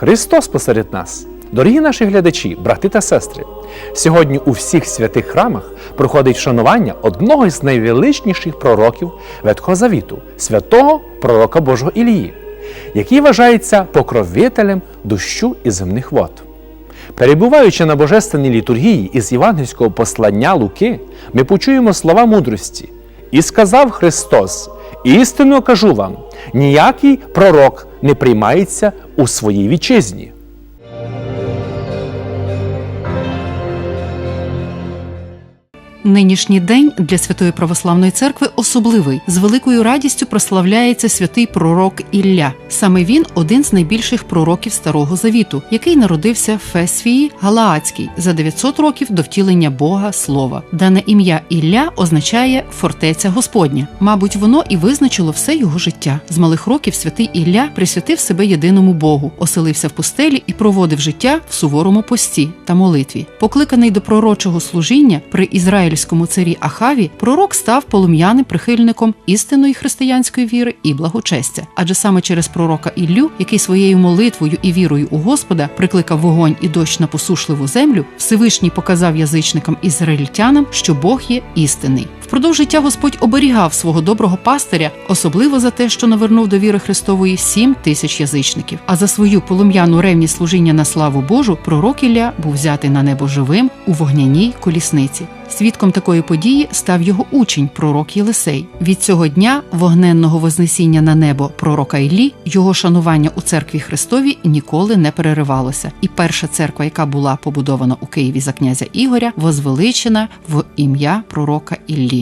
Христос посеред нас. Дорогі наші глядачі, брати та сестри, сьогодні у всіх святих храмах проходить вшанування одного із найвеличніших пророків Ветхого Завіту, святого пророка Божого Ілії, який вважається покровителем дощу і земних вод. Перебуваючи на божественній літургії із євангельського послання Луки, ми почуємо слова мудрості. І сказав Христос: істинно кажу вам, ніякий пророк не приймається у своїй вітчизні. Нинішній день для Святої Православної Церкви особливий. З великою радістю прославляється святий пророк Ілля. Саме він один з найбільших пророків Старого Завіту, який народився в Фесфії Галаацькій за 900 років до втілення Бога Слова. Дане ім'я Ілля означає фортеця Господня. Мабуть, воно і визначило все його життя. З малих років святий Ілля присвятив себе єдиному Богу, оселився в пустелі і проводив життя в суворому пості та молитві. Покликаний до пророчого служіння при ізраїльському царі Ахаві, пророк став полум'яним прихильником істинної християнської віри і благочестя. Адже саме через пророка Іллю, який своєю молитвою і вірою у Господа прикликав вогонь і дощ на посушливу землю, Всевишній показав язичникам ізраїльтянам, що Бог є істинний. Впродовж життя Господь оберігав свого доброго пастиря, особливо за те, що навернув до віри Христової сім тисяч язичників. А за свою полум'яну ревність служіння на славу Божу пророк Ілля був взятий на небо живим у вогняній колісниці. Свідком такої події став його учень, пророк Єлисей. Від цього дня вогненного вознесіння на небо пророка Іллі його шанування у церкві Христовій ніколи не переривалося. І перша церква, яка була побудована у Києві за князя Ігоря, возвеличена в ім'я пророка Іллі.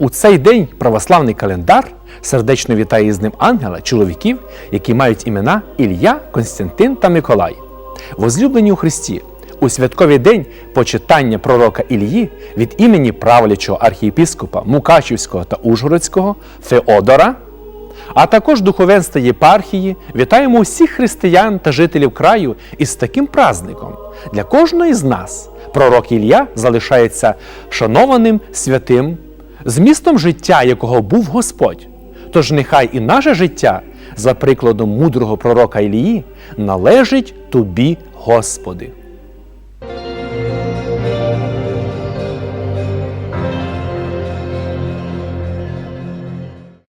У цей день православний календар сердечно вітає з ним ангела чоловіків, які мають імена Ілля, Константин та Миколай. Возлюблені у Христі, у святковий день почитання пророка Ілії від імені правлячого архієпіскопа Мукачівського та Ужгородського Феодора, а також духовенства єпархії, вітаємо усіх християн та жителів краю із таким праздником. Для кожного з нас пророк Ілля залишається шанованим святим змістом життя, якого був Господь. Тож нехай і наше життя, за прикладом мудрого пророка Ілії, належить тобі, Господи.